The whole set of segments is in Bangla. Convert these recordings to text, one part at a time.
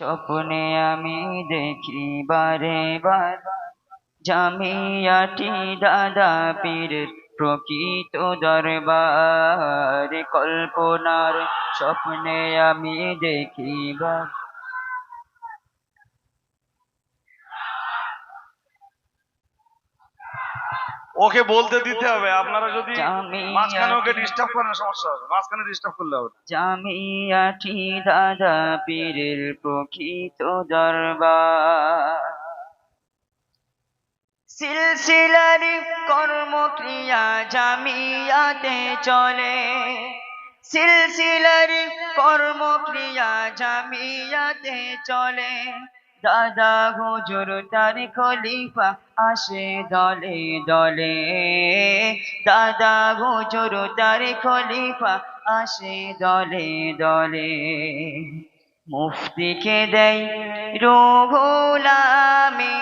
স্বপ্নে আমি দেখি বারে বার জামিয়াটি দাদা পীরের প্রকৃত দরবার কল্পনার স্বপ্নে আমি দেখি বার ওকে বলতে দিতে হবে আপনারা যদি মাঝখানে ওকে ডিস্টার্ব করেন সমস্যা হবে মাঝখানে ডিস্টার্ব করলে হবে। জামিয়াটি দাদা পীরের প্রকৃত দরবার। সিলসিলার কর্মক্রিয়া জামিয়াতে চলে। সিলসিলার কর্মক্রিয়া জামিয়াতে চলে। দাদা হুজুর তার খলিফা আসে দলে দলে। দাদা হুজুর তার খলিফা আসে দলে দলে। মুফতিকে দেয় রোগুলামে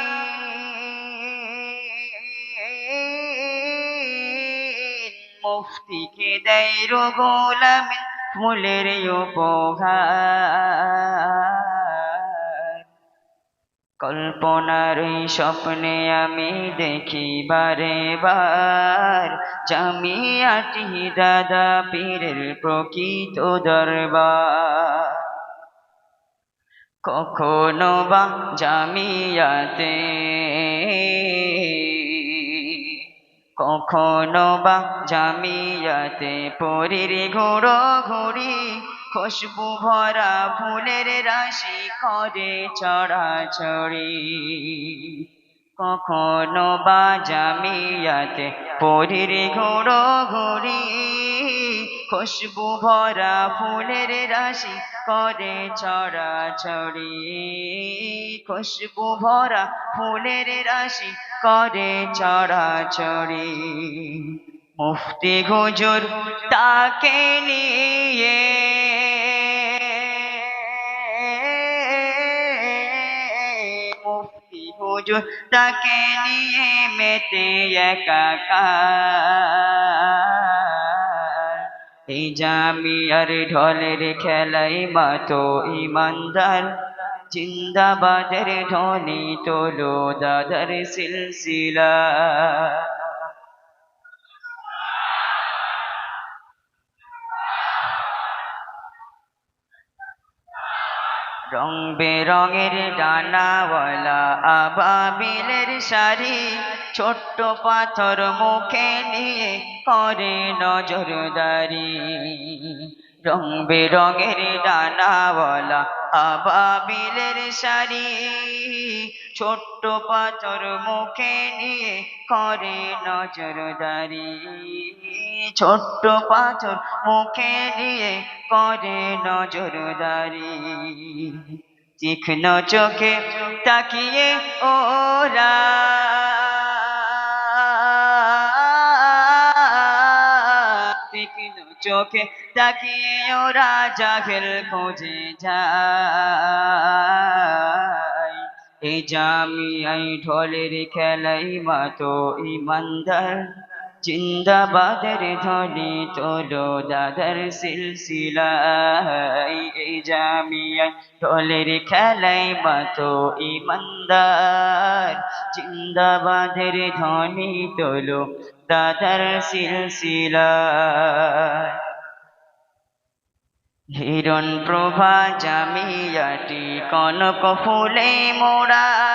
মুফতিকে দেয় রোগুলামে ফুলের উপহার। কল্পনার স্বপ্নে আমি দেখি বারে বার জামিয়াটি দাদা পীরের প্রকৃত দরবার। কখনো বা জামিয়াতে, কখনো বা জামিয়াতে পরির ঘোড়ো ঘুরি খুশবু ভরা ফুলের রাশি করে চড়াচড়ি। কখনো বা জামিয়াতে পরির ঘোড়ো ঘুরি খুশবু ভরা ফুলের রাশি করে চড়াচড়ি। খুশবু ভরা ফুলের রাশি করে চড়াচড়ি। মুফতি হুজুর তাকে নিয়ে হুজুর তাকে নিয়ে মেতে একাকার এই জামিয়ার ঢলের খেলাই মাতো ইমানদার জিন্দাবাদের ধ্বনি তোলো দাদার সিলসিলা রং বেরঙের ডানাওয়ালা আবাবিলের শাড়ি, ছোট্ট পাথর মুখে নিয়ে করে নজরদারি। রং বেরঙের ডানাওয়ালা আবাবিলের শাড়ি, ছোট্ট পাথর মুখে নিয়ে করে নজরদারি। ছোট্ট পাথর মুখে নিয়ে করে নজরদারি তীক্ষ্ণ চোখে তাকিয়ে ওরা। তীক্ষ্ণ চোখে তাকিয়ে ওরা জাহেল খোঁজে যায়। এই জামিয়াই ঢোলের খেলাই মাতো ইমানদার। জিন্দাবাদের ধ্বনি তোলো দাদার সিলসিলাই এই ঢোলের খেলাই মাতো ইমানদার। জিন্দাবাদের ধ্বনি তোলো দাদার সিলসিলায়। হিরণ প্রভা জামিয়াটি কনক ফুলে মোড়া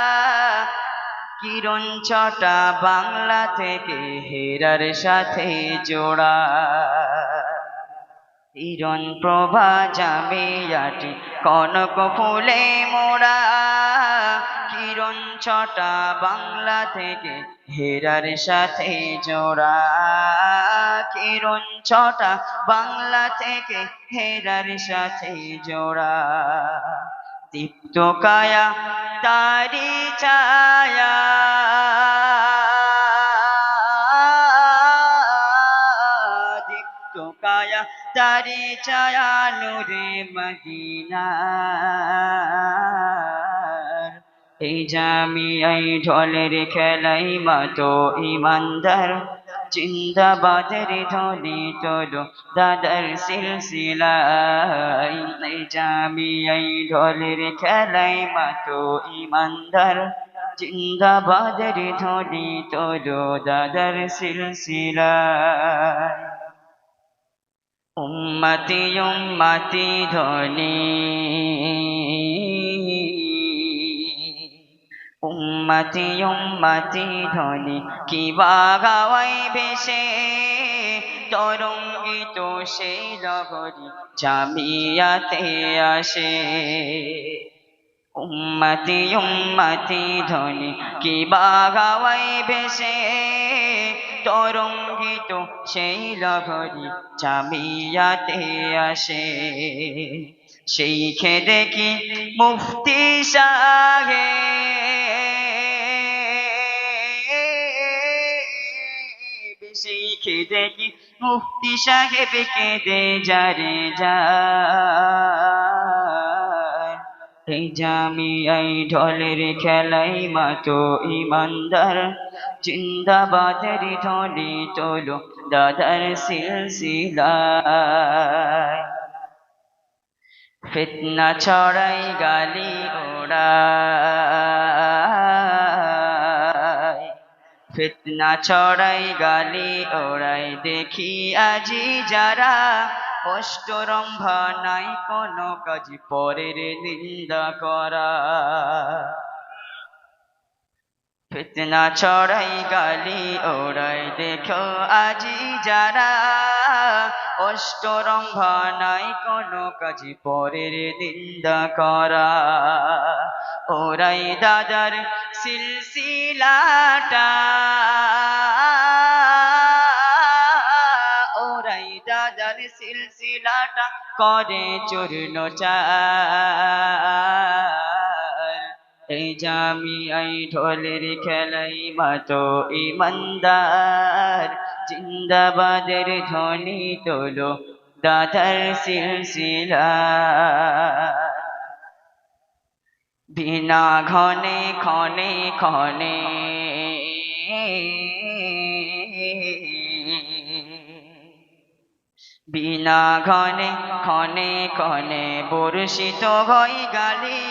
কিরণ চটা বাংলা থেকে হেরার সাথে জোড়া। হিরণ প্রভা জামিয়াটি কনক ফুলে মোড়া। কিরণ ছটা বাংলা থেকে হেরার সাথে জোড়া। কিরণ ছটা বাংলা থেকে হেরার সাথে জোড়া। দীপ্ত কায়া তারি ছায়া। কায়া তারি ছায়া নূরে মদিনার। এই জামিয়াই ঢলের খেলাই মাতো ইমানদার। জিন্দাবাদের ধ্বনি তোলো। দাদার সিলসিলাই জামিয়াই ঢোলের খেলায় মাতো ইমানদার। জিন্দাবাদের ধ্বনি তোলো দাদার সিলসিলায়। উম্মতি উম্মতি ধ্বনি উম্মতি উম্মতি ধ্বনি। কি বাগাওয়াই বেশে তরঙ্গিত সেই লগরি জামিয়াতে আসে। উম্মতি উম্মতি ধ্বনি। কি বাগাওয়াই ভেসে তরঙ্গিত সেই লহরি জামিয়াতে আসে। সেই খেদে কি মুফতি সাহে সেই খেদে কি মুফতি সাহেব কেঁদে যারে এই জামিয়াই ঢলের খেলাই মাতো ইমানদার। জিন্দাবাদের ঢলে তোলো দাদার সিলসিলায়। ফিতনা ছড়াই গালি ওড়ায়। ফিতনা ছড়াই গালি ওড়াই দেখি আজি যারা অষ্টরম্ভা নাই, কোনো কাজ পরের নিন্দা করা। ফিতনা ছড়াই গালি ওড়াই দেখো আজি যারা অষ্টরম্ভা নাই, কোনো কাজ পরের নিন্দা করা। ওরাই দাদার সিলসিলাটা। ওরাই দাদার সিলসিলাটা করে চূর্ণ চার এই জামিয়াই ঢোলের খেলাই মাতো ইমানদার। জিন্দাবাদের ধ্বনি তোলো দাদার সিলসিলা। বিনা ঘনে ক্ষণে ক্ষণে। বিনা ঘনে ক্ষণে ক্ষণে বর্ষিত হই গালি,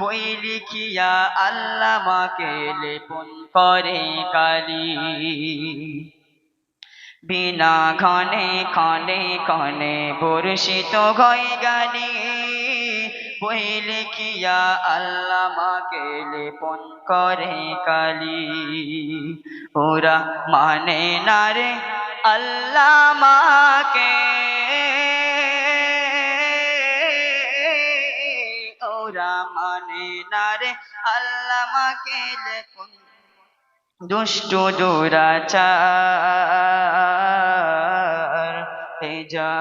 বই লিখিয়া আল্লাহ মাকে লেপন করে কালি। বিনা ঘনে ক্ষণে ক্ষণে বর্ষিত হই গালি বই লিখিয়া আল্লাহ মাকে লেপন করে কালি। ওরা মানে না রে আল্লাহ মাকে। ওরা মানে না রে আল্লাহ মাকে লেপন। দুষ্ট দুরাচার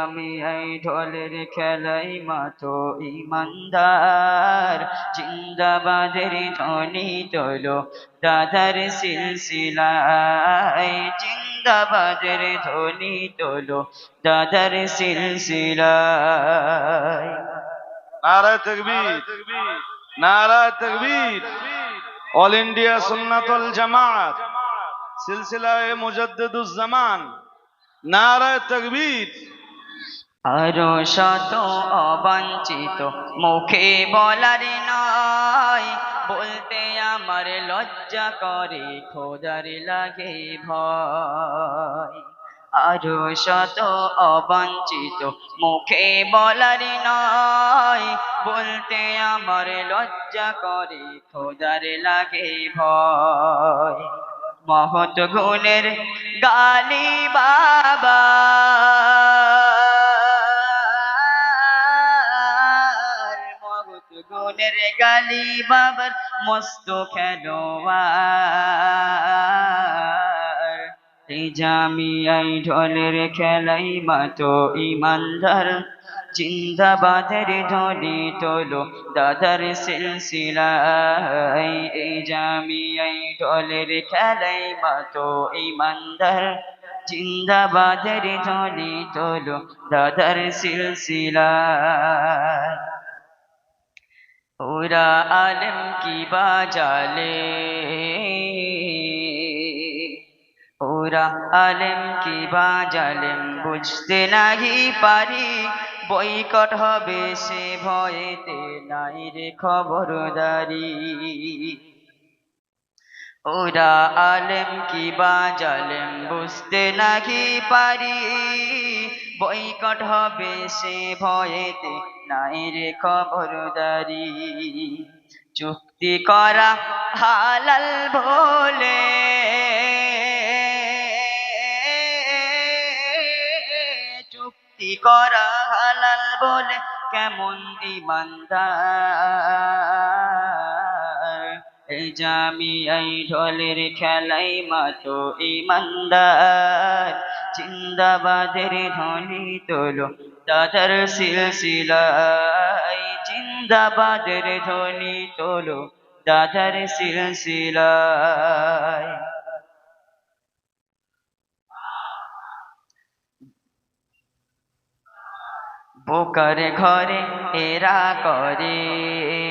এই জামিয়াই ঢলের খেলাই মাতো ইমানদার। জিন্দাবাদের ধ্বনি তোলো দাদার সিলসিলায়। জিন্দাবাদের ধ্বনি তোলো দাদার সিলসিলায়। নারায় তকবীর নারায় তকবীর। অল ইন্ডিয়া সুন্নাতুল জামাত, সিলসিলায়ে মুজাদ্দিদুজ্জামান নারায় তকবীর। আরও শত অবাঞ্ছিত মুখে বলার নয়। বলতে আমার লজ্জা করে, খোদার লাগে ভয়। আরও শত অবাঞ্ছিত মুখে বলার নয়। বলতে আমার লজ্জা করে, খোদার লাগে ভয়। মহৎ গুণের গালি বাবা। গুণের গালি বাবার মস্ত খেলোয়ার এই জামিয়াই ঢোলের খেলাই মাতো ইমানদার। জিন্দাবাদের ধ্বনি তোলো দাদার সিলসিলায়। এই জামিয়াই ঢোলের খেলাই মাতো ইমানদার। জিন্দাবাদের ধ্বনি তোলো দাদার সিলসিলায়। ওরা আলম কি বাজালে ওরা আলেম কি বা জালেম বুঝতে নাহি পারি। বৈকট হবে সে ভয়েতে নাই রে খবরদারি। ওরা আলেম কি বা জালেম বুঝতে নাহি পারি। বৈকট হবে সে ভয়েতে নাই রে খবরদারি চুক্তি করা হালাল বলে। চুক্তি করা হালাল বলে কেমন ইমানদার? এই জামি এই ঢোলের খেলাই মাতো ইমানদার। জিন্দাবাদের ধ্বনি তোলো। দাদার সিলসিলাই জিন্দাবাদের ধ্বনি তোলো। দাদার সিলসিলাই বোকার ঘরে এরা করে।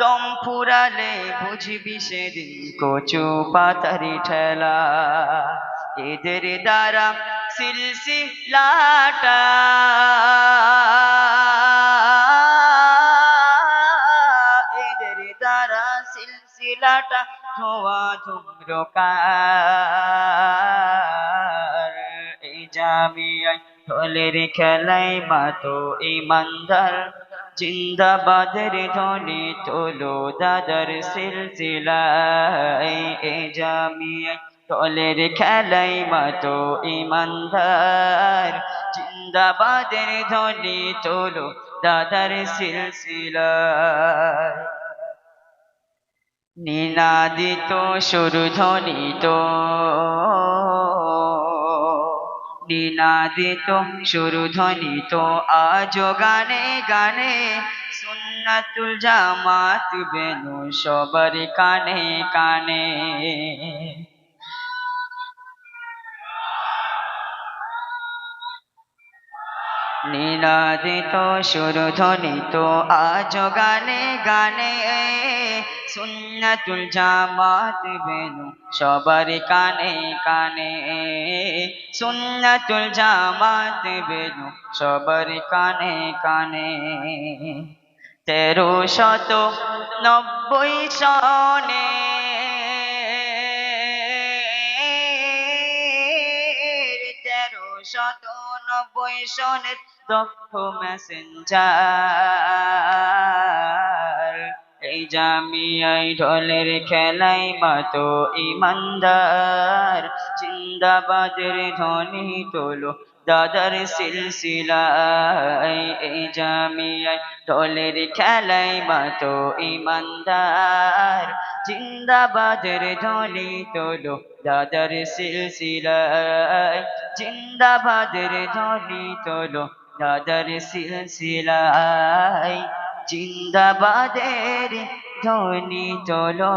দম ফুরালে বুঝবি সেদিন কচু পাতারি ঠেলা। এদের দ্বারা সিলসিলাটা। এদের দ্বারা সিলসিলাটা ধোয়া ধুম্রকার। এই জামিয়ায় ঢোলের খেলায় মাতো ইমানদার জিন্দাবাদের ধ্বনি তোলো দাদার সিলসিলায়। এই জামিয়ায় ঢোলের খেলায় মাতো ইমানদার। জিন্দাবাদের ধ্বনি তোলো দাদার সিলসিলায়। নিনাদিত সুরধ্বনিত নিনাদিত সুরধ্বনিত আজ গানে গানে সুন্নাতুল জামাত বেনু সবার কানে কানে। নীলাদিত সুরধ্বনিত আজ গানে গানে সুন্নাতুল জামাত বেনু, সবার কানে কানে। সুন্নাতুল জামাত বেনু, সবার কানে কানে। তেরো শত নব্বই সনে তেরো শত নব্বই সনের দক্ষ মেসেঞ্জার এই জামিয়াই ঢোলের খেলাই মাতো ইমানদার। জিন্দাবাদের ধ্বনি তোলো দাদার সিলসিলাই এই জামিয়াই ঢোলের খেলাই মাতো ইমানদার। জিন্দাবাদের ধ্বনি তোলো দাদার সিলসিলাই জিন্দাবাদের ধ্বনি তোলো দাদার সিলসিলাই জিন্দাবাদের ধ্বনি চলো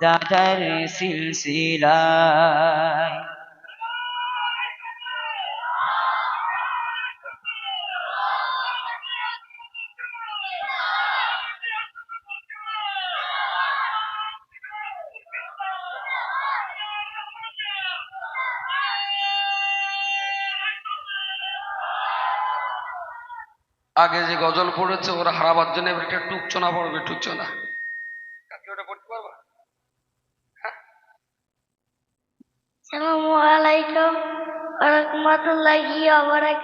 দাদার সিলসিলায়। আগে যে গজল পড়েছে ওরা হারাবার জন্য এবার একটা না পড়বে টুকছো কাকে ওটা পড়তে পারবা? আসসালামু আলাইকুম। ওয়া রাহমাতুল্লাহি ওয়া বারাকাতুহু।